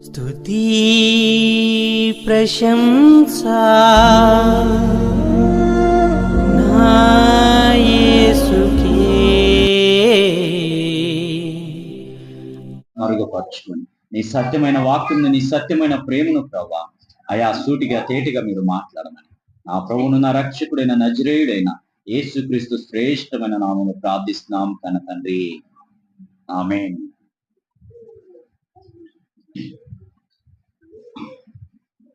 స్తుతి ప్రశంసా. నా మరుగుపరచుకొని నీ సత్యమైన వాక్యం నీ సత్యమైన ప్రేమను ప్రభా అయా సూటిగా తేటిగా మీరు మాట్లాడమని. నా ప్రభువును నా రక్షకుడైన నజరేయుడైన యేసుక్రీస్తు శ్రేష్టమైన నామను ప్రార్థిస్తున్నాం కన తండ్రి. ఆమె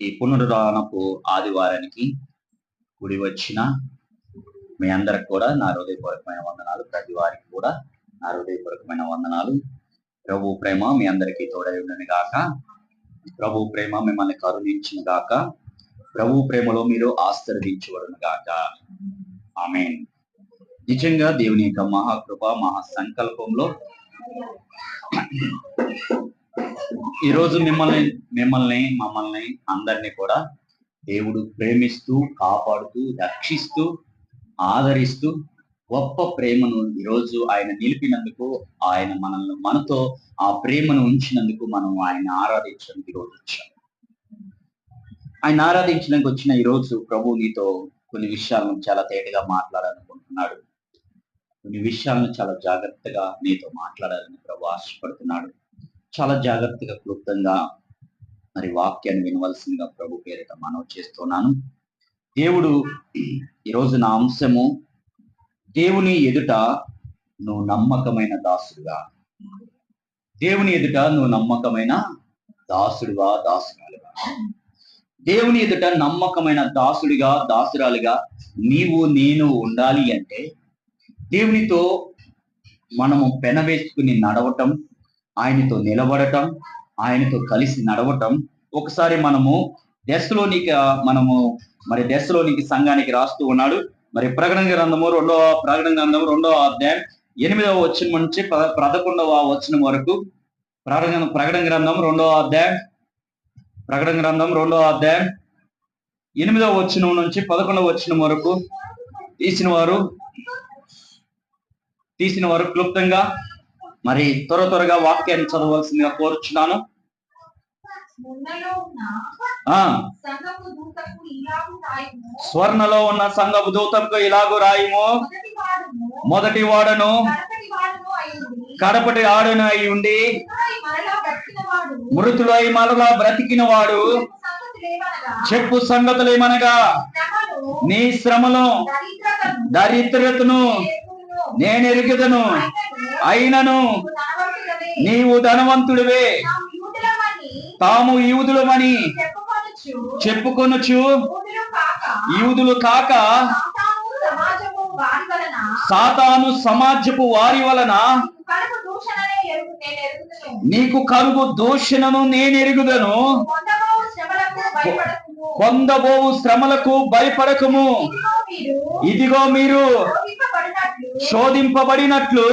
ఈ పునరుదానపు ఆదివారానికి గుడి వచ్చిన మీ అందరికి కూడా నా హృదయపూర్వకమైన వందనాలు. ప్రతి వారికి కూడా నా హృదయపూర్వకమైన వందనాలు. ప్రభు ప్రేమ మీ అందరికీ తోడై ఉండని గాక. ప్రభు ప్రేమ మిమ్మల్ని కరుణించిన గాక. ప్రభు ప్రేమలో మీరు ఆశీర్వదించబడును గాక. ఆమె నిజంగా దేవుని యొక్క మహాకృప మహా సంకల్పంలో ఈరోజు మిమ్మల్ని మిమ్మల్ని మమ్మల్ని అందరినీ కూడా దేవుడు ప్రేమిస్తూ కాపాడుతూ రక్షిస్తూ ఆదరిస్తూ గొప్ప ప్రేమను ఈరోజు ఆయన నిలిపినందుకు ఆయన మనల్ని మనతో ఆ ప్రేమను ఉంచినందుకు మనం ఆయన ఆరాధించడానికి ఈరోజు వచ్చాం. ఆయన ఆరాధించడానికి వచ్చిన ఈరోజు ప్రభు నీతో కొన్ని విషయాలను చాలా తేటగా మాట్లాడాలనుకుంటున్నాడు. కొన్ని విషయాలను చాలా జాగ్రత్తగా నీతో మాట్లాడాలని ప్రభు ఆశపడుతున్నాడు. చాలా జాగ్రత్తగా క్లుప్తంగా మరి వాక్యాన్ని వినవలసిందిగా ప్రభు పేరిట మనవి చేస్తున్నాను. దేవుడు ఈరోజు నా అంశము దేవుని ఎదుట నువ్వు నమ్మకమైన దాసుడుగా. దేవుని ఎదుట నువ్వు నమ్మకమైన దాసుడుగా దాసురాలుగా. దేవుని ఎదుట నమ్మకమైన దాసుడిగా దాసురాలుగా నీవు నేను ఉండాలి అంటే దేవునితో మనము పెనవేసుకుని నడవటం ఆయనతో నిలబడటం ఆయనతో కలిసి నడవటం. ఒకసారి మనము దశలోనికి మనము మరి దశలోనికి సంఘానికి రాస్తూ ఉన్నాడు. మరి ప్రకటన గ్రంథము రెండో ప్రకటన గ్రంథము రెండో అధ్యాయం ఎనిమిదవ వచ్చిన నుంచి పద- పదకొండవ వచనం వరకు. ప్రకటన ప్రకటన గ్రంథం రెండో అధ్యాయం ప్రకటన గ్రంథం రెండో అధ్యాయం ఎనిమిదవ వచనం నుంచి పదకొండవ వచనం వరకు. తీసిన వారు తీసిన వారు క్లుప్తంగా మరి త్వర త్వరగా వాక్యాన్ని చదవలసిందిగా కోరుచున్నాను. స్వర్ణలో ఉన్న ఆ. సంఘపు స్వర్ణలో ఉన్న సంఘపు దూతంకు ఇలాగు రాయము. మొదటి వాడను. కడపటి ఆడును అయి ఉండి మృతుడై మరలా బ్రతికిన వాడు, మృతులై మరలా బ్రతికిన వాడు చెప్పు సంగతులేమనగా. ఏమనగా నీ శ్రమను దరిద్రతను, నేను ఎరుగుదను. అయినను నీవు ధనవంతుడివే. తాము యూదులమని చెప్పుకొనొచ్చు యూదులు కాక సాతాను సమాజపు వారి వలన నీకు కలుగు దూషణను నేను ఎరుగుదను. పొందబోవు శ్రమలకు భయపడకము. ఇదిగో మీరు శోధింపబడినట్లు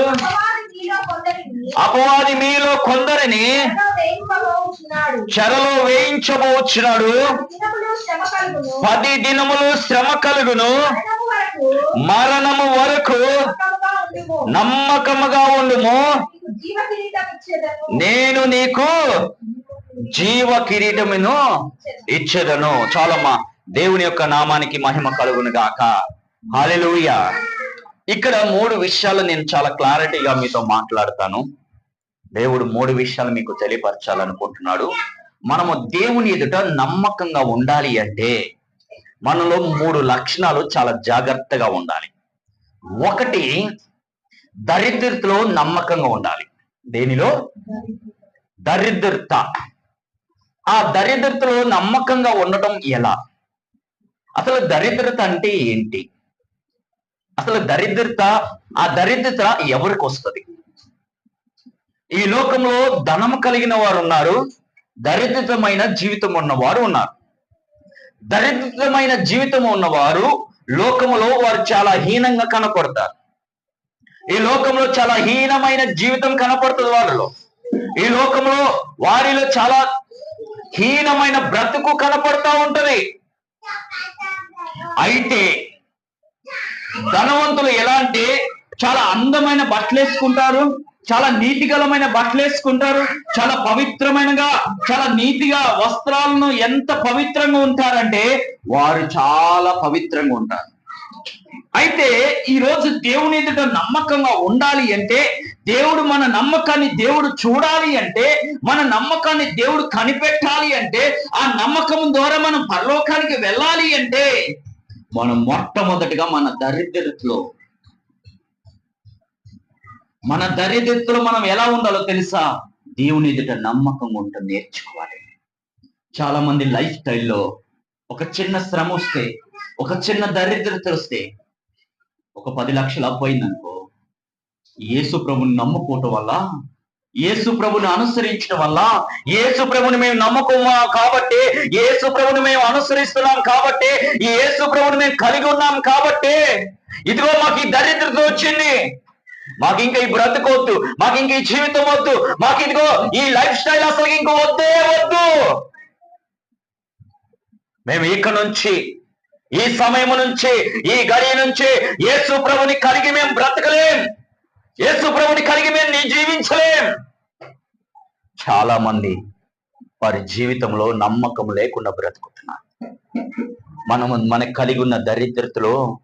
అపవాది మీలో కొందరిని చెరలో వేయించబోచున్నాడు. పది దినములు శ్రమ కలుగును. మరణము వరకు. నమ్మకముగా ఉండుము. నేను నీకు జీవ కిరీటమును ఇచ్చేదను. చాలమ్మా దేవుని యొక్క నామానికి మహిమ కలుగును గాక హల్లెలూయా. ఇక్కడ మూడు విషయాలు నేను చాలా క్లారిటీగా మీతో మాట్లాడతాను. దేవుడు మూడు విషయాలు మీకు తెలియపరచాలనుకుంటున్నాడు. మనము దేవుని ఎదుట నమ్మకంగా ఉండాలి అంటే మనలో మూడు లక్షణాలు చాలా జాగ్రత్తగా ఉండాలి. ఒకటి దరిద్రతలో నమ్మకంగా ఉండాలి. దేనిలో? దరిద్రత. ఆ దరిద్రతలో నమ్మకంగా ఉండటం ఎలా? అసలు దరిద్రత అంటే ఏంటి? అసలు దరిద్రత ఆ దరిద్రత ఎవరికి వస్తుంది? ఈ లోకంలో ధనం కలిగిన వారు ఉన్నారు దరిద్రతమైన జీవితం ఉన్నవారు ఉన్నారు. దరిద్రమైన జీవితం ఉన్నవారు లోకములో వారు చాలా హీనంగా కనపడతారు. ఈ లోకంలో చాలా హీనమైన జీవితం కనపడుతుంది వాళ్ళలో ఈ లోకంలో వారిలో చాలా హీనమైన బ్రతుకు కనపడతా ఉంటది. అయితే ధనవంతులు ఎలా అంటే చాలా అందమైన బట్టలు వేసుకుంటారు చాలా నీతిగలమైన బట్టలు వేసుకుంటారు చాలా పవిత్రమైనగా చాలా నీతిగా వస్త్రాలను ఎంత పవిత్రంగా ఉంటారంటే వారు చాలా పవిత్రంగా ఉంటారు. అయితే ఈ రోజు దేవుని ఎదుట నమ్మకంగా ఉండాలి అంటే దేవుడు మన నమ్మకాన్ని దేవుడు చూడాలి అంటే మన నమ్మకాన్ని దేవుడు కనిపెట్టాలి అంటే ఆ నమ్మకం ద్వారా మనం పరలోకానికి వెళ్ళాలి అంటే మనం మొట్టమొదటిగా మన దరిద్రతలో మన దరిద్రతలో మనం ఎలా ఉండాలో తెలుసా? దేవుని ఎదుట నమ్మకం ఉండటం నేర్చుకోవాలి. చాలా మంది లైఫ్ స్టైల్లో ఒక చిన్న శ్రమ వస్తే ఒక చిన్న దరిద్రత వస్తే ఒక పది లక్షలు అపోయిందనుకో యేసు ప్రభుని నమ్ముకోవటం వల్ల యేసు ప్రభుని అనుసరించడం వల్ల యేసు ప్రభుని మేము నమ్మకమా కాబట్టి యేసు ప్రభుని మేము అనుసరిస్తున్నాం కాబట్టి ఈ యేసు ప్రభుని మేము కలిగి ఉన్నాం కాబట్టి ఇదిగో మాకు ఈ దరిద్రత వచ్చింది. మాకు ఇంకా ఈ బ్రతకొద్దు మాకు ఇంకా ఈ జీవితం వద్దు మాకు ఇదిగో ఈ లైఫ్ స్టైల్ అసలు ఇంక వద్దే వద్దు. మేము ఇక్కడ నుంచి ఈ సమయం నుంచి ఈ గడియ నుంచి యేసు ప్రభుని కలిగి మేము బ్రతకలేం. యేసు ప్రభుని కలిగి మేము నీ జీవించలేం. చాలా మంది వారి జీవితంలో నమ్మకం లేకుండా బ్రతుకుతున్నారు. మనం మనకు కలిగి ఉన్న దరిద్రతలో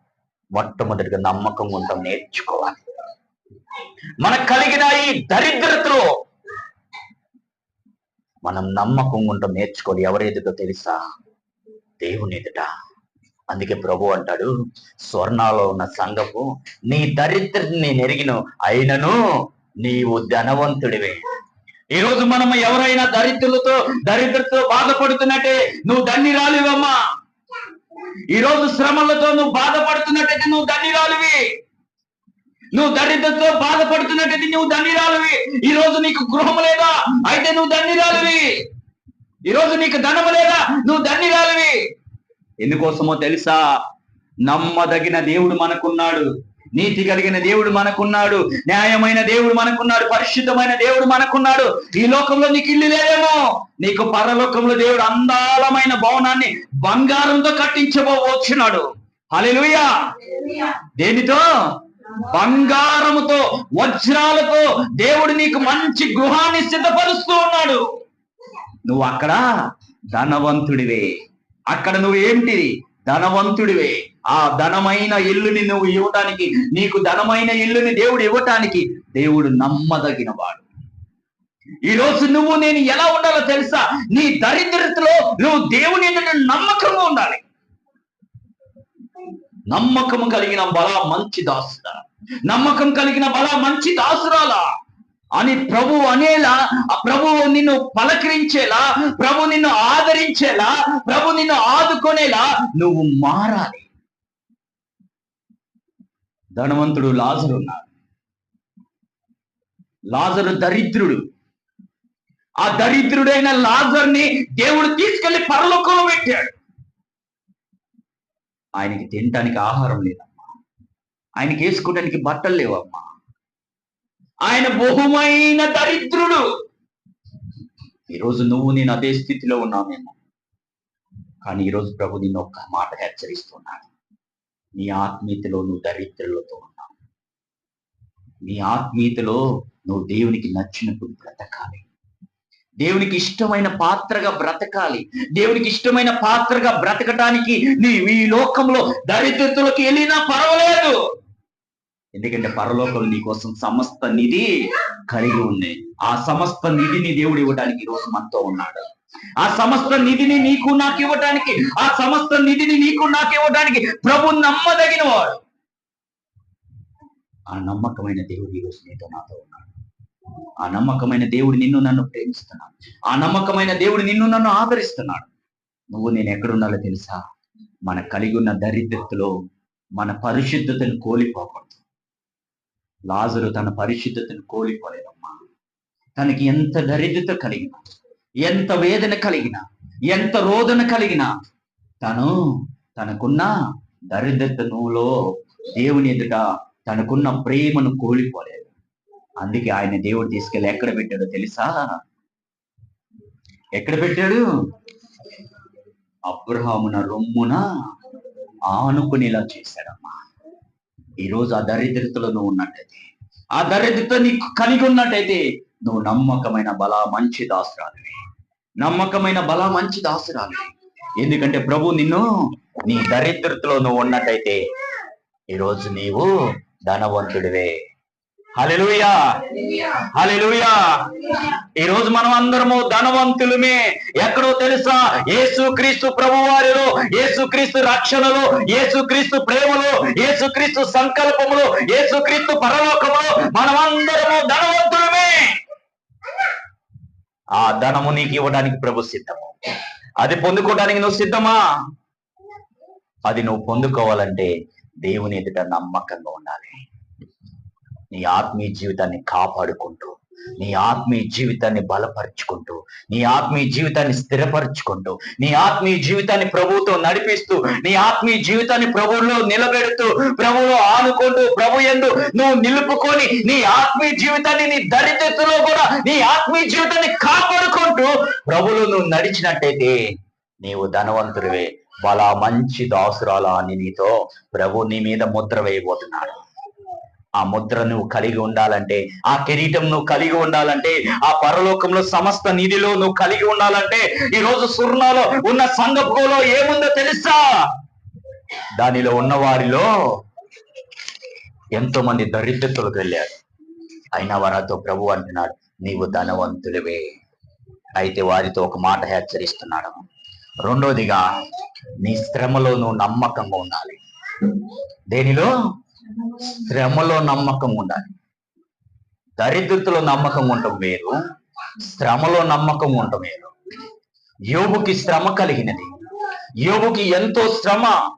మొట్టమొదటిగా నమ్మకం ఉండడం నేర్చుకోవాలి. మనకు కలిగిన ఈ దరిద్రతలో మనం నమ్మకం ఉండడం నేర్చుకోవాలి. ఎవరి ఎదుటో తెలుసా? దేవుని ఎదుట. అందుకే ప్రభు అంటాడు స్వర్ణాలో ఉన్న సంఘపు నీ దరిద్రని నేను ఎరిగిను అయినను నీవు ధనవంతుడివే. ఈ రోజు మనం ఎవరైనా దరిద్రులతో దరిద్రతో బాధపడుతున్నట్టే నువ్వు దన్ని రాలివమ్మా. ఈ రోజు శ్రమలతో నువ్వు బాధపడుతున్నట్టయితే నువ్వు ధన్యురాలివి నువ్వు దరిద్రతో బాధపడుతున్నట్టయితే నువ్వు ధన్యురాలివి ఈ రోజు నీకు గృహం లేదా? అయితే నువ్వు ధన్యురాలివి ఈ రోజు నీకు ధనము లేదా? నువ్వు ధన్యురాలివి ఎందుకోసమో తెలుసా? నమ్మదగిన దేవుడు మనకున్నాడు. నీతి కలిగిన దేవుడు మనకున్నాడు. న్యాయమైన దేవుడు మనకున్నాడు. పరిశుద్ధమైన దేవుడు మనకున్నాడు. ఈ లోకంలో నీకు ఇల్లు లేదేమో. నీకు పరలోకంలో దేవుడు అందాలమైన భవనాన్ని బంగారంతో కట్టించబోవచ్చున్నాడు హల్లెలూయా. దేనితో? బంగారముతో వజ్రాలతో దేవుడు నీకు మంచి గృహాన్ని సిద్ధపరుస్తూ ఉన్నాడు. నువ్వు అక్కడ ధనవంతుడివే. అక్కడ నువ్వు ఏంటిది ధనవంతుడివే. ఆ ధనమైన ఇల్లుని నువ్వు ఇవ్వటానికి నీకు ధనమైన ఇల్లుని దేవుడు ఇవ్వటానికి దేవుడు నమ్మదగిన వాడు ఈ రోజు నువ్వు నేను ఎలా ఉండాలో తెలుసా? నీ దరిద్రతలో నువ్వు దేవుని నమ్మకంగా ఉండాలి. నమ్మకము కలిగిన బల మంచి దాసురా నమ్మకం కలిగిన బల మంచి దాసురాలా. అని ప్రభు అనేలా ఆ ప్రభువు నిన్ను పలకరించేలా ప్రభు నిన్ను ఆదరించేలా ప్రభు నిన్ను ఆదుకునేలా నువ్వు మారాలి. ధనవంతుడు లాజరు ఉన్నాడు. లాజరు దరిద్రుడు. ఆ దరిద్రుడైన లాజర్ని దేవుడు తీసుకెళ్ళి పరలోకంలో పెట్టాడు. ఆయనకి తినటానికి ఆహారం లేదమ్మా. ఆయనకి వేసుకోవడానికి బట్టలు లేవమ్మా. ఆయన బహుమైన దరిద్రుడు. ఈరోజు నువ్వు నేను అదే స్థితిలో ఉన్నామేమో. కానీ ఈరోజు ప్రభు నిన్ను ఒక్క మాట హెచ్చరిస్తున్నాడు. నీ ఆత్మీయతలో నువ్వు దరిద్రులతో ఉన్నావు. నీ ఆత్మీయతలో నువ్వు దేవునికి నచ్చినప్పుడు బ్రతకాలి. దేవునికి ఇష్టమైన పాత్రగా బ్రతకాలి. దేవునికి ఇష్టమైన పాత్రగా బ్రతకటానికి నీ ఈ లోకంలో దరిద్రతలకు వెళ్ళినా పర్వాలేదు. ఎందుకంటే పరలోకంలో నీ కోసం సమస్త నిధి కలిగి ఉంది. ఆ సమస్త నిధిని దేవుడు ఇవ్వడానికి ఈరోజు రోజు మనతో ఉన్నాడు. ఆ సమస్త నిధిని నీకు నాకు ఇవ్వటానికి ఆ సమస్త నిధిని నీకు నాకు ఇవ్వటానికి ప్రభు నమ్మదగిన వాడు ఆ నమ్మకమైన దేవుడు ఈరోజు నీతో నాతో ఉన్నాడు. ఆ నమ్మకమైన దేవుడు నిన్ను నన్ను ప్రేమిస్తున్నాడు. ఆ నమ్మకమైన దేవుడు నిన్ను నన్ను ఆదరిస్తున్నాడు. నువ్వు నేను ఎక్కడున్నాలో తెలుసా? మన కలిగి ఉన్న దరిద్రతలో మన పరిశుద్ధతను కోల్పోకూడదు. లాజరు తన పరిశుద్ధతను కోల్పోలేదమ్మా. తనకి ఎంత దరిద్రత కలిగినా ఎంత వేదన కలిగినా ఎంత రోదన కలిగినా తను తనకున్న దరిద్రతనులో దేవుని ఎదుట తనకున్న ప్రేమను కోల్పోలేదు. అందుకే ఆయన దేవుడు తీసుకెళ్ళి ఎక్కడ పెట్టాడో తెలుసా? ఎక్కడ పెట్టాడు? అబ్రహామున రొమ్మున ఆనుకునేలా చేశాడమ్మా. ఈరోజు ఆ దరిద్రతలో నువ్వు ఉన్నట్టయితే ఆ దరిద్రత నీకు కలిగి ఉన్నట్టయితే నువ్వు నమ్మకమైన బల మంచి దాసురాలివి. నమ్మకమైన బల మంచి దాసురాలివి. ఎందుకంటే ప్రభు నిన్ను నీ దరిద్రతలో నువ్వు ఉన్నట్టయితే ఈరోజు నీవు ధనవంతుడివే. హలెలుయా హలెలుయా ఈ రోజు మనం అందరము ధనవంతులమే. ఎక్కడో తెలుసా? యేసుక్రీస్తు ప్రభు వారిలో యేసుక్రీస్తు రక్షణలో యేసుక్రీస్తు ప్రేమలో యేసుక్రీస్తు సంకల్పములో యేసుక్రీస్తు పరలోకములో మనమందరము ధన ఆ ధనము నీకు ఇవ్వడానికి ప్రభు సిద్ధము. అది పొందుకోవడానికి నువ్వు సిద్ధమా? అది నువ్వు పొందుకోవాలంటే దేవుని ఎదుట నమ్మకంగా ఉండాలి. నీ ఆత్మీయ జీవితాన్ని కాపాడుకుంటూ నీ ఆత్మీయ జీవితాన్ని బలపరుచుకుంటూ నీ ఆత్మీయ జీవితాన్ని స్థిరపరుచుకుంటూ నీ ఆత్మీయ జీవితాన్ని ప్రభువుతో నడిపిస్తూ నీ ఆత్మీయ జీవితాన్ని ప్రభువులో నిలబెడుతూ ప్రభువులో ఆనుకుంటూ ప్రభు ఎందు నువ్వు నిలుపుకొని నీ ఆత్మీయ జీవితాన్ని నీ దరిద్రతలో కూడా నీ ఆత్మీయ జీవితాన్ని కాపాడుకుంటూ ప్రభులో నువ్వు నడిచినట్టయితే నీవు ధనవంతుడివే బలా మంచి దాసురాలా అని నీతో ప్రభు నీ మీద ముద్ర వేయబోతున్నాడు. ఆ ముద్ర నువ్వు కలిగి ఉండాలంటే ఆ కిరీటం నువ్వు కలిగి ఉండాలంటే ఆ పరలోకంలో సమస్త నిధిలో నువ్వు కలిగి ఉండాలంటే ఈరోజు రోజు సుర్ణాలో ఉన్న సంగపులో ఏముందో తెలుసా? దానిలో ఉన్న వారిలో ఎంతో మంది దరిద్రతలకు వెళ్ళారు. అయినా వారితో ప్రభు అంటున్నాడు నీవు ధనవంతుడివే. అయితే వారితో ఒక మాట హెచ్చరిస్తున్నాడు. రెండోదిగా నీ శ్రమలో నువ్వు నమ్మకంగా ఉండాలి. దేనిలో? శ్రమలో నమ్మకం ఉండాలి. దరిద్రతలో నమ్మకం ఉండటం వేరు. శ్రమలో నమ్మకం ఉండటం వేరు. యోగుకి శ్రమ కలిగినది. యోగుకి ఎంతో శ్రమ.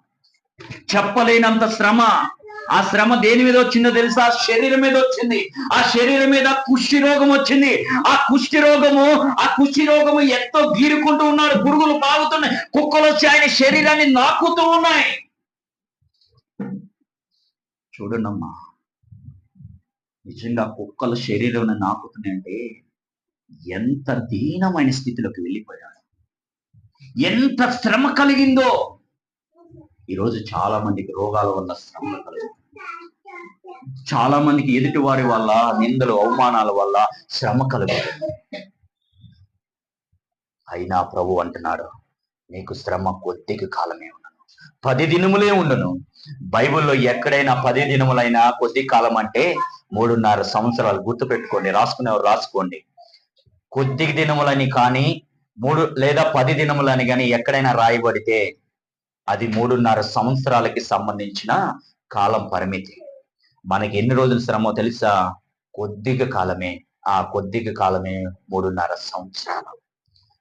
చెప్పలేనంత శ్రమ. ఆ శ్రమ దేని మీద వచ్చిందో తెలుసా? శరీరం మీద వచ్చింది. ఆ శరీరం మీద కుష్టి రోగం వచ్చింది. ఆ కుష్టి రోగము ఆ కుష్టి రోగము ఎంతో గీరుకుంటూ ఉన్నాడు పురుగులు పాగుతున్నాయి. కుక్కలు వచ్చి ఆయన శరీరాన్ని నాకుతూ ఉన్నాయి. చూడండమ్మా. నిజంగా కుక్కల శరీరం నాకుతున్నాయంటే ఎంత దీనమైన స్థితిలోకి వెళ్ళిపోయాడు ఎంత శ్రమ కలిగిందో! ఈరోజు చాలా మందికి రోగాల వల్ల శ్రమ కలుగుతుంది. చాలా మందికి ఎదుటి వారి వల్ల నిందలు అవమానాల వల్ల శ్రమ కలుగుతుంది. అయినా ప్రభు అంటున్నాడు నీకు శ్రమ కొద్దిగా కాలమే ఉండను. పది దినములే ఉండను. బైబిల్లో ఎక్కడైనా పది దినములైనా కొద్ది కాలం అంటే మూడున్నర సంవత్సరాలు గుర్తు పెట్టుకోండి రాసుకునేవారు రాసుకోండి. కొద్ది దినములని కానీ మూడు లేదా పది దినములని కానీ ఎక్కడైనా రాయబడితే అది మూడున్నర సంవత్సరాలకి సంబంధించిన కాలం పరిమితి. మనకి ఎన్ని రోజులు శ్రమో తెలుసా? కొద్దిగా కాలమే. ఆ కొద్దిగా కాలమే మూడున్నర సంవత్సరాలు.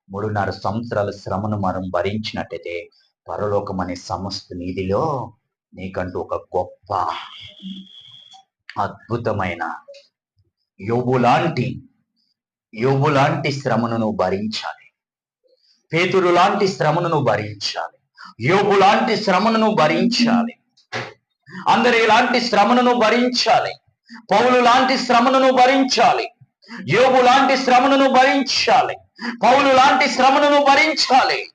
మూడున్నర సంవత్సరాల శ్రమను మనం భరించినట్టయితే పరలోకం అనే సమస్త నిధిలో నీకంటూ ఒక గొప్ప అద్భుతమైన యోబు లాంటి శ్రమను నువ్వు భరించాలి. పేతురు లాంటి శ్రమను నువ్వు భరించాలి. యోబు లాంటి శ్రమను నువ్వు భరించాలి. అందరి ఇలాంటి శ్రమను నువ్వు భరించాలి. పౌలు లాంటి శ్రమను నువ్వు భరించాలి. యోగు లాంటి శ్రమను నువ్వు భరించాలి. పౌలు లాంటి శ్రమను నువ్వు భరించాలి.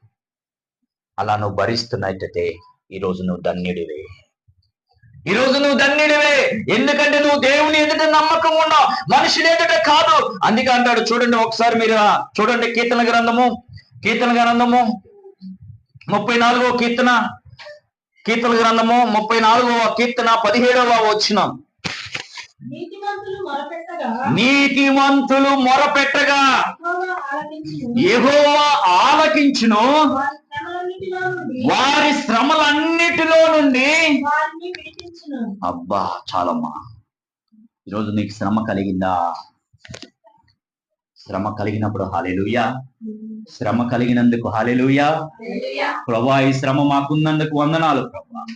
అలా నువ్వు భరిస్తున్నట్టయితే ఈరోజు నువ్వు ధన్యుడివే. ఈ రోజు నువ్వు ధన్యుడివే. ఎందుకంటే నువ్వు దేవుని ఎదుట నమ్మకం ఉన్నావు. మనుషుని ఎదుట కాదు. అందుకే అంటాడు చూడండి ఒకసారి మీరు చూడండి కీర్తన గ్రంథము. కీర్తన గ్రంథము. ముప్పై నాలుగో కీర్తన. కీర్తన గ్రంథము ముప్పై నాలుగవ కీర్తన పదిహేడవ వచ్చిన నీతిమంతులు మొరపెట్టగా యెహోవా ఆలకించును. వారి శ్రమలన్నిటిలో నుండి అబ్బా చాలమ్మా. ఈరోజు నీకు శ్రమ కలిగిందా? శ్రమ కలిగినప్పుడు హాలేలుయా. శ్రమ కలిగినందుకు హాలేలుయా. ప్రభా ఈ శ్రమ మాకున్నందుకు వందనాలు ప్రభా.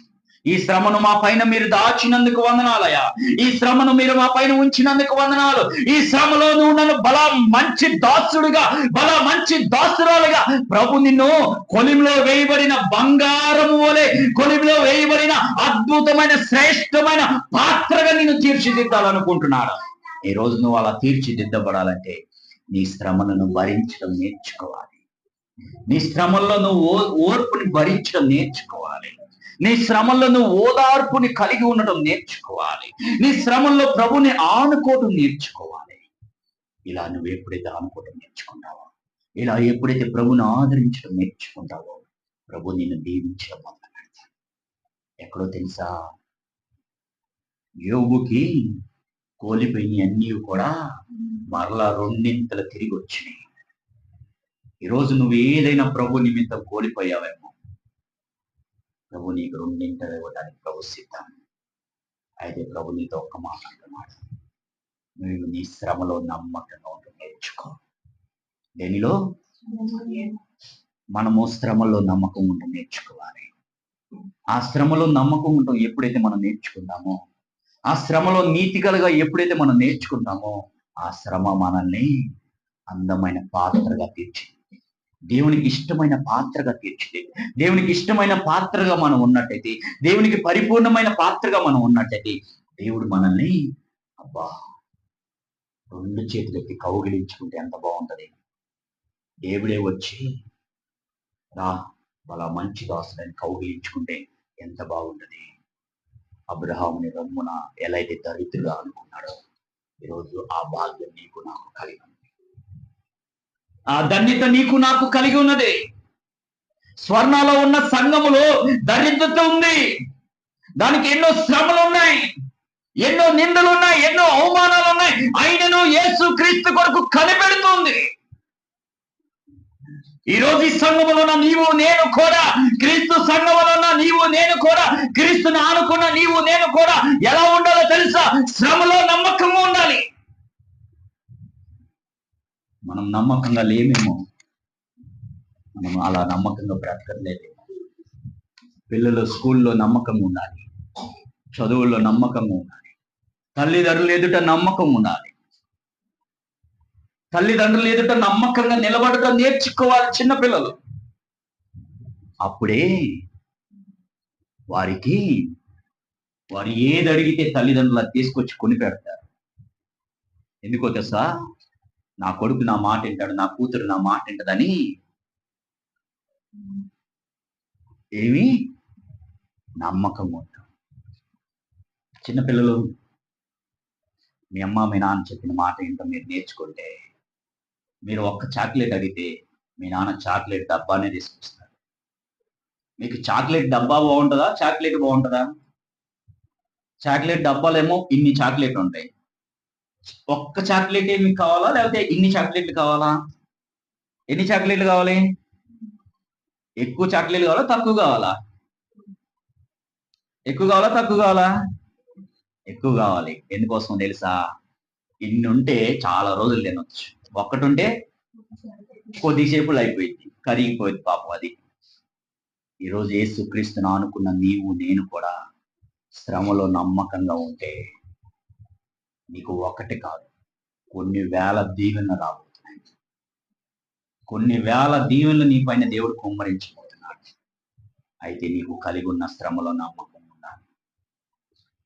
ఈ శ్రమను మా పైన మీరు దాచినందుకు వందనాలయ్యా. ఈ శ్రమను మీరు మా పైన ఉంచినందుకు వందనాలు. ఈ శ్రమలో నువ్వు నన్ను బల మంచి దాసుడుగా బల మంచి దాసురాలుగా ప్రభు నిన్ను కొలిమిలో వేయబడిన బంగారము వలె కొలిమిలో వేయబడిన అద్భుతమైన శ్రేష్టమైన పాత్రగా నిన్ను తీర్చిదిద్దాలనుకుంటున్నాడు. ఈ రోజు నువ్వు అలా తీర్చిదిద్దబడాలంటే నీ శ్రమను భరించడం నేర్చుకోవాలి. నీ శ్రమల్లో నువ్వు ఓ- ఓర్పుని భరించడం నేర్చుకోవాలి. నీ శ్రమలను నువ్వు ఓదార్పుని కలిగి ఉండటం నేర్చుకోవాలి. నీ శ్రమంలో ప్రభుని ఆనుకోవటం నేర్చుకోవాలి. ఇలా నువ్వు ఎప్పుడైతే ఆనుకోవటం నేర్చుకుంటావో ఇలా ఎప్పుడైతే ప్రభుని ఆదరించడం నేర్చుకుంటావో ప్రభు నిన్ను దీవించడం మొదలు పెడతాడు. ఎక్కడో తెలుసా? యోగుకి కోలిపోయిన అన్నీ కూడా మరలా రెండింతలు తిరిగి వచ్చినాయి. ఈరోజు నువ్వు ఏదైనా ప్రభు నిమిత్తం కోల్పోయావేమో. ప్రభు నీకు రెండింతలు ఇవ్వడానికి ప్రభు సిద్ధం అయితే ప్రభు నీతో ఒక్క మాట అంటున్నాడు నువ్వు నీ శ్రమలో నమ్మకంగా ఉంటూ నేర్చుకో దేనిలో మనము శ్రమలో నమ్మకం ఉంటూ నేర్చుకోవాలి ఆ శ్రమలో నమ్మకం ఉంటాం ఎప్పుడైతే మనం నేర్చుకుంటామో ఆ శ్రమలో నీతికలుగా ఎప్పుడైతే మనం నేర్చుకుంటామో ఆ శ్రమ మనల్ని అందమైన పాత్రగా తీర్చింది దేవునికి ఇష్టమైన పాత్రగా తీర్చింది. దేవునికి ఇష్టమైన పాత్రగా మనం ఉన్నట్టయితే దేవునికి పరిపూర్ణమైన పాత్రగా మనం ఉన్నట్టయితే దేవుడు మనల్ని అబ్బా రెండు చేతులెత్తి కౌగిలించుకుంటే ఎంత బాగుంటది. దేవుడే వచ్చి రా అలా మంచి దాసులని కౌగిలించుకుంటే ఎంత బాగుంటది. అబ్రహాముని రమ్మున ఎలా అయితే దరిద్రుడు అనుకున్నాడో ఈరోజు ఆ భాగ్యం నీకు నాకు కలిగింది ఆ ధన్యత నీకు నాకు కలిగి ఉన్నది. స్వర్ణాలో ఉన్న సంఘములో దరిద్రత ఉంది. దానికి ఎన్నో శ్రమలు ఉన్నాయి. ఎన్నో నిందలు ఉన్నాయి. ఎన్నో అవమానాలు ఉన్నాయి. ఆయనను యేసు క్రీస్తు కొరకు కనిపెడుతుంది. ఈ రోజు ఈ సంఘములో ఉన్న నీవు నేను కూడా క్రీస్తు సంఘములో ఉన్న నీవు నేను కూడా క్రీస్తుని ఆనుకున్న నీవు నేను కూడా ఎలా ఉండాలో తెలుసా? శ్రమలో నమ్మకంగా ఉండాలి. మనం నమ్మకంగా లేమేమో. మనం అలా నమ్మకంగా బ్రతకట్లేదు. పిల్లలు స్కూల్లో నమ్మకం ఉండాలి. చదువుల్లో నమ్మకం ఉండాలి. తల్లిదండ్రులు ఎదుట నమ్మకం ఉండాలి. తల్లిదండ్రులు ఎదుట నమ్మకంగా నిలబడటం నేర్చుకోవాలి చిన్నపిల్లలు అప్పుడే వారికి వారు ఏది అడిగితే తల్లిదండ్రులు తీసుకొచ్చి కొని పెడతారు. ఎందుకో తెలుసా? నా కొడుకు నా మాట వింటాడు నా కూతురు నా మాట వింటదని. ఏమి? నమ్మకం ఉంటాం చిన్నపిల్లలు మీ అమ్మ మీ నాన్న చెప్పిన మాట ఏంటో మీరు నేర్చుకుంటే మీరు ఒక్క చాక్లెట్ అడిగితే మీ నాన్న చాక్లెట్ డబ్బానే తీసుకొస్తారు. మీకు చాక్లెట్ డబ్బా బాగుంటుందా? చాక్లెట్ బాగుంటుందా? చాక్లెట్ డబ్బాలేమో ఇన్ని చాక్లెట్ ఉంటాయి. ఒక్క చాక్లెట్ మీకు కావాలా? లేకపోతే ఇన్ని చాక్లెట్లు కావాలా? ఎన్ని చాక్లెట్లు కావాలి? ఎక్కువ చాక్లెట్లు కావాలా? తక్కువ కావాలా? ఎక్కువ కావాలా? తక్కువ కావాలా? ఎక్కువ కావాలి. ఎందుకోసం తెలుసా? ఇన్ని ఉంటే చాలా రోజులు తినొచ్చు. ఒక్కటి ఉంటే కొద్దిసేపులు అయిపోయింది. కరిగిపోయింది పాపం అది. ఈరోజు ఏసుక్రీస్తును అనుకున్న నీవు నేను కూడా శ్రమలో నమ్మకంగా ఉంటే నీకు ఒకటి కాదు. కొన్ని వేల దీవెన రాబోతున్నాయి. కొన్ని వేల దీవెనలు నీ పైన దేవుడు కుమ్మరించబోతున్నాడు. అయితే నీకు కలిగి ఉన్న శ్రమలో నమ్మకం ఉండాలి.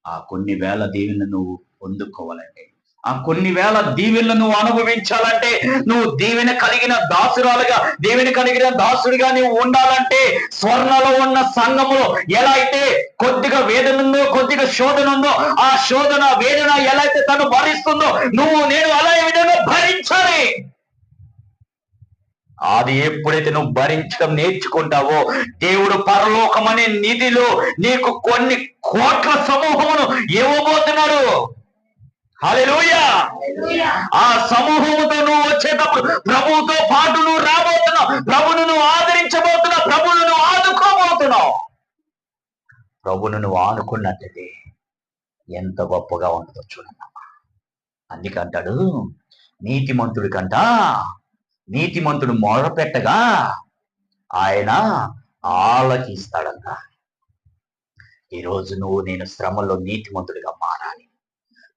ఆ కొన్ని వేల దీవెనలు నువ్వు పొందుకోవాలంటే ఆ కొన్ని వేల దీవెనలు నువ్వు అనుభవించాలంటే నువ్వు దీవెన కలిగిన దాసురాలుగా దీవెన కలిగిన దాసుడిగా నువ్వు ఉండాలంటే స్వర్ణలో ఉన్న సంఘములో ఎలా అయితే కొద్దిగా వేదన ఉందో కొద్దిగా శోధన ఉందో ఆ శోధన వేదన ఎలా అయితే తను భరిస్తుందో నువ్వు నేను అలా ఏ విధంగా భరించాలి? అది ఎప్పుడైతే నువ్వు భరించడం నేర్చుకుంటావో దేవుడు పరలోకం అనే నిధిలో నీకు కొన్ని కోట్ల సమూహమును ఇవ్వబోతున్నాడు. ఆ సమూహముతో నువ్వు వచ్చేటప్పుడు ప్రభువుతో పాటు నువ్వు రాబోతున్నావు. ప్రభును నువ్వు ఆదరించబోతున్నావు. ప్రభును నువ్వు ఆదుకోబోతున్నావు. ప్రభును నువ్వు ఆనుకున్నట్లయితే ఎంత గొప్పగా ఉంటుందో చూడండి అందుకంటాడు నీతిమంతుడి కంట నీతిమంతుడు మొరపెట్టగా ఆయన ఆలకిస్తాడంట. ఈరోజు నువ్వు నేను శ్రమలో నీతిమంతుడిగా మారాలి.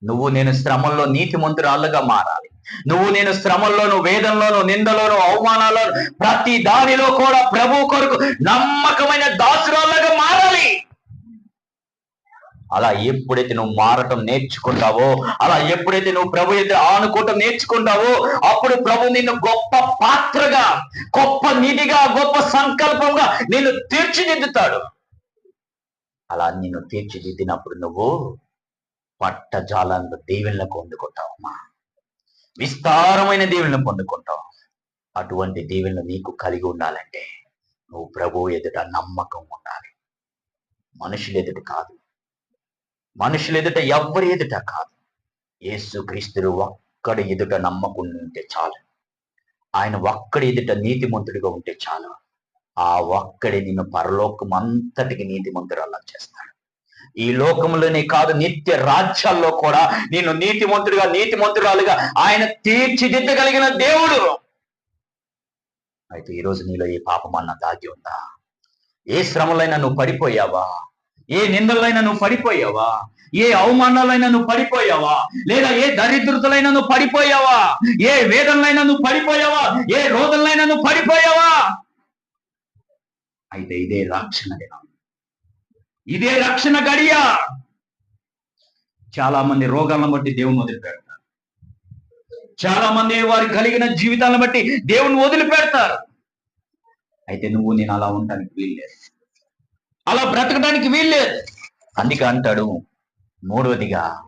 నువ్వు నేను శ్రమంలో నీతి నీతిమంతురాళ్ళుగా మారాలి. నువ్వు నేను శ్రమంలోను వేదంలోను నిందలోను అవమానాలను ప్రతి దానిలో కూడా ప్రభు కొరకు నమ్మకమైన దాసురాళ్ళగా మారాలి. అలా ఎప్పుడైతే నువ్వు మారటం నేర్చుకుంటావో అలా ఎప్పుడైతే నువ్వు ప్రభు ఎదురు ఆనుకోవటం నేర్చుకుంటావో అప్పుడు ప్రభు నిన్ను గొప్ప పాత్రగా గొప్ప నిధిగా గొప్ప సంకల్పంగా నిన్ను తీర్చిదిద్దుతాడు. అలా నిన్ను తీర్చిదిద్దినప్పుడు నువ్వు పట్టజాలంలో దీవెనలు పొందుకుంటావమ్మా విస్తారమైన దీవెనలు పొందుకుంటావు. అటువంటి దీవెనలు నీకు కలిగి ఉండాలంటే నువ్వు ప్రభు ఎదుట నమ్మకం ఉండాలి. మనుషులు ఎదుట కాదు. మనుషులు ఎదుట ఎవ్వరి ఎదుట కాదు. యేసు క్రీస్తుడు ఒక్కడి ఎదుట నమ్మకం ఉంటే చాలు. ఆయన ఒక్కడి ఎదుట నీతిమంతుడిగా ఉంటే చాలు. ఆ ఒక్కడి నిన్ను పరలోకం అంతటికి నీతిమంతురాలా చేస్తాడు. ఈ లోకంలోనే కాదు నిత్య రాజ్యాల్లో కూడా నేను నీతిమంతుడిగా నీతిమంతురాలుగా ఆయన తీర్చిదిద్దగలిగిన దేవుడు. అయితే ఈరోజు నీలో ఏ పాపం అన్న దాగి ఉందా? ఏ శ్రమలైనా నువ్వు పడిపోయావా? ఏ నిందలైనా నువ్వు పడిపోయావా? ఏ అవమానాలైనా నువ్వు పడిపోయావా? లేదా ఏ దరిద్రతలైనా నువ్వు పడిపోయావా? ఏ వేదనలైనా నువ్వు పడిపోయావా? ఏ రోదనలైనా నువ్వు పడిపోయావా? అయితే ఇదే రక్షణ దినం. ఇదే రక్షణ గడియ. చాలా మంది రోగాలను బట్టి దేవుని వదిలిపెడతారు. చాలా మంది వారి కలిగిన జీవితాలను బట్టి దేవుని వదిలిపెడతారు. అయితే నువ్వు నేను అలా ఉండడానికి వీల్లేదు. అలా బ్రతకడానికి వీల్లేదు. అందుకే అంటాడు మూడోదిగా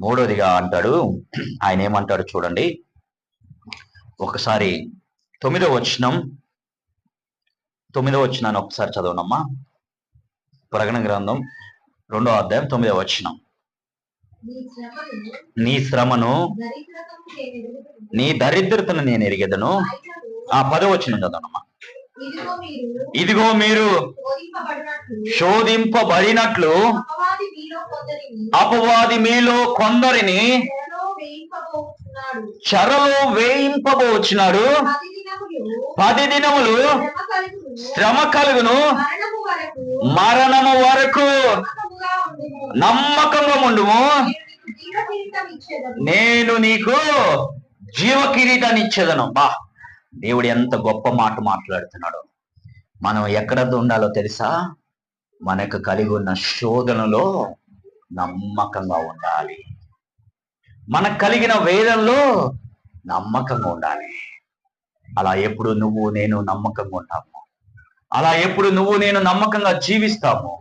మూడోదిగా అంటాడు. ఆయన ఏమంటాడు చూడండి. ఒకసారి తొమ్మిదో వచనం తొమ్మిదో వచనాన్ని ఒకసారి చదవనమ్మా. ప్రకటన గ్రంథం రెండో అధ్యాయం తొమ్మిదో వచ్చిన నీ శ్రమను నీ దరిద్రతను నేను ఎరిగేదను. ఆ పదవి వచ్చిన చదవనమ్మా ఇదిగో మీరు శోధింపబడినట్లు అపవాది మీలో కొందరిని అపవాది మీలో చెరలో పది దినములు శ్రమ కలుగును. మరణము వరకు. నమ్మకంగా ఉండుము. నేను నీకు జీవ కిరీటం ఇచ్చేదను. నేను నీకు జీవ కిరీటాన్ని ఇచ్చేదను బా దేవుడు ఎంత గొప్ప మాట మాట్లాడుతున్నాడు. మనం ఎక్కడ ఉండాలో తెలుసా? మనకు కలిగి ఉన్న శోధనలో నమ్మకంగా ఉండాలి. మనకు కలిగిన వేదంలో నమ్మకంగా ఉండాలి. అలా ఎప్పుడు నువ్వు నేను నమ్మకంగా ఉంటాము అలా ఎప్పుడు నువ్వు నేను నమ్మకంగా జీవిస్తాము?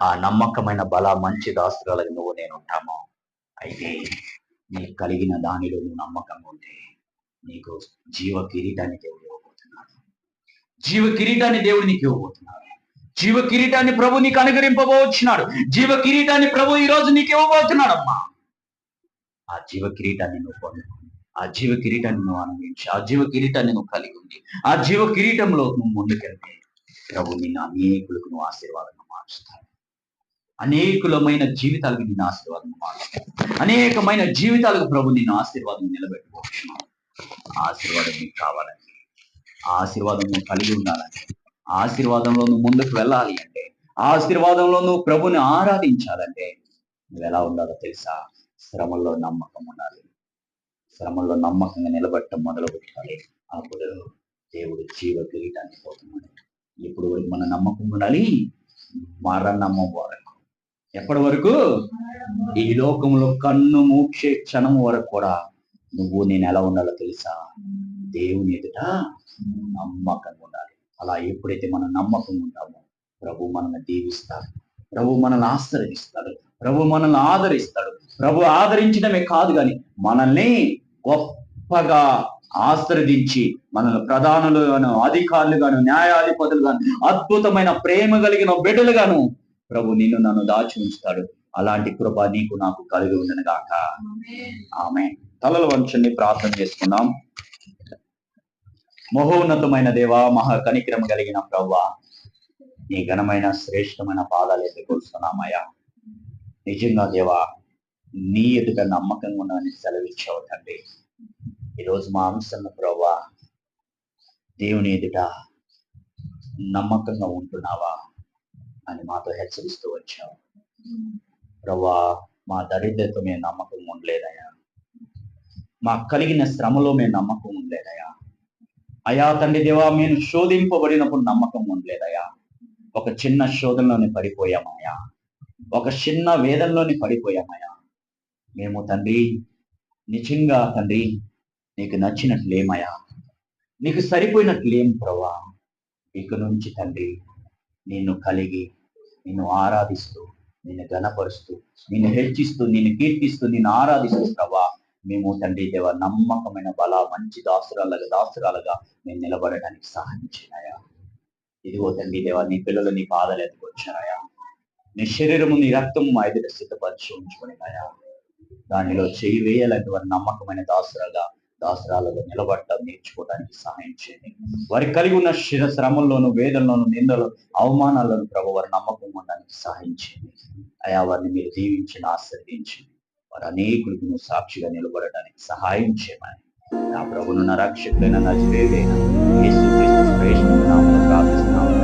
ఆ నమ్మకమైన బల మంచి దాస్తురాలకు నువ్వు నేను ఉంటాము. అయితే నీకు కలిగిన దానిలో నువ్వు నమ్మకం ఉంటే నీకు జీవ కిరీటాన్ని దేవుడు ఇవ్వబోతున్నాడు. జీవ కిరీటాన్ని దేవుడు నీకు ఇవ్వబోతున్నాడు. జీవ కిరీటాన్ని ప్రభు నీకు అనుగ్రహింపబోతున్నాడు జీవ కిరీటాన్ని ప్రభు ఈ రోజు నీకు ఇవ్వబోతున్నాడు అమ్మా ఆ జీవ కిరీటాన్ని నువ్వు పొందు ఆ జీవ కిరీటాన్ని నువ్వు అనుభవించి ఆ జీవ కిరీటాన్ని నువ్వు కలిగి ఉంది ఆ జీవ కిరీటంలో నువ్వు ముందుకెళ్తే ప్రభు నిన్ను అనేకులకు నువ్వు ఆశీర్వాదంగా మారుస్తావు అనేకులమైన జీవితాలకు నిన్ను ఆశీర్వాదం మారుస్తావు అనేకమైన జీవితాలకు ప్రభు నిన్ను ఆశీర్వాదం నిలబెట్టుకోవచ్చు ఆశీర్వాదం నీకు కావాలండి. ఆశీర్వాదం నువ్వు కలిగి ఉండాలని ఆశీర్వాదంలో నువ్వు ముందుకు వెళ్ళాలి అంటే ఆ ఆశీర్వాదంలో నువ్వు ప్రభుని ఆరాధించాలంటే నువ్వు ఎలా ఉండాలో తెలుసా? శ్రమల్లో నమ్మకం ఉండాలి. శ్రమల్లో నమ్మకంగా నిలబెట్టడం మొదలు పెట్టాలి అప్పుడు దేవుడు జీవ కిరీటాన్ని పోతున్నాడు. ఇప్పుడు మన నమ్మకం ఉండాలి. మరణము వరకు. ఎప్పటి వరకు? ఈ లోకంలో కన్ను మూక్షే క్షణం వరకు కూడా నువ్వు నేను ఎలా ఉండాలో తెలుసా? దేవుని ఎదుట నమ్మకం ఉండాలి. అలా ఎప్పుడైతే మనం నమ్మకం ఉంటామో ప్రభు మనల్ని దీవిస్తాడు. ప్రభు మనల్ని ఆశ్రయిస్తాడు. ప్రభు మనల్ని ఆదరిస్తాడు. ప్రభు ఆదరించడమే కాదు కానీ మనల్ని గొప్పగా ఆశ్రదించి మనల్ని ప్రధానులు గాను అధికారులు గాను న్యాయాధిపతులు గాను అద్భుతమైన ప్రేమ కలిగిన బిడ్డలుగాను ప్రభు నిన్ను నన్ను దాచి ఉంచుతాడు. అలాంటి కృప నీకు నాకు కలిగి ఉండను గాక. ఆమె తలల వంచండి ప్రార్థన చేసుకుందాం. మహోన్నతమైన దేవ మహా కనిక్రమ కలిగిన ప్రవ్వా నీ ఘనమైన శ్రేష్టమైన పాదాలు ఎత్తుకొస్తున్నామయ్యా నిజంగా దేవా నీ ఎదుట నమ్మకంగా ఉన్నానని సెలవిచ్చావు తండ్రి. ఈరోజు మా అంశం ప్రభా దేవుని ఎదుట నమ్మకంగా ఉంటున్నావా అని మాతో హెచ్చరిస్తూ వచ్చావు. ప్రభా మా దరిద్రతో మేము నమ్మకం ఉండలేదయా మాకు కలిగిన శ్రమలో మేము నమ్మకం ఉండలేదయా అయా తండ్రి దేవా మేము శోధింపబడినప్పుడు నమ్మకం ఉండలేదయా ఒక చిన్న శోధనలోని పడిపోయామయ్యా. ఒక చిన్న వేదనలోని పడిపోయామయ్యా. మేము తండ్రి నిజంగా తండ్రి నీకు నచ్చినట్లేమయ్యా? నీకు సరిపోయినట్లేం ప్రభా ఇక నుంచి తండ్రి నిన్ను కలిగి నిన్ను ఆరాధిస్తూ నిన్ను ఘనపరుస్తూ నిన్ను హెచ్చిస్తూ నిన్ను కీర్తిస్తూ నిన్ను ఆరాధిస్తూ ప్రభా మేము తండ్రి దేవ నమ్మకమైన బల మంచి దాసురాలుగా దాసురాలుగా మేము నిలబడడానికి సహాయించినాయా ఇదిగో తండ్రి దేవ నీ పిల్లలు నీ పాదాలు ఎత్తుకొచ్చారయా నీ శరీరము నీ రక్తము మా ఎదుట సిద్ధపరిచి ఉంచుకునేనాయా దానిలో చేయి వేయాలంటే నమ్మకమైన దాసురాగా దాసరాలుగా నిలబడటం నేర్చుకోవడానికి సహాయం చేయండి. వారి కలిగి ఉన్న శిర శ్రమంలోను వేదనలోను నిందలు అవమానాలను ప్రభు వారి నమ్మకం ఉండడానికి సహాయం చేయండి. అయా వారిని మీరు దీవించిన ఆశ్రయించండి వారు అనేకులకు సాక్షిగా నిలబడడానికి సహాయం చేయమని. నా ప్రభును నా రక్షకులైన నా శ్రేయుడైన శ్రేష్ఠ ప్రార్థిస్తున్నాము.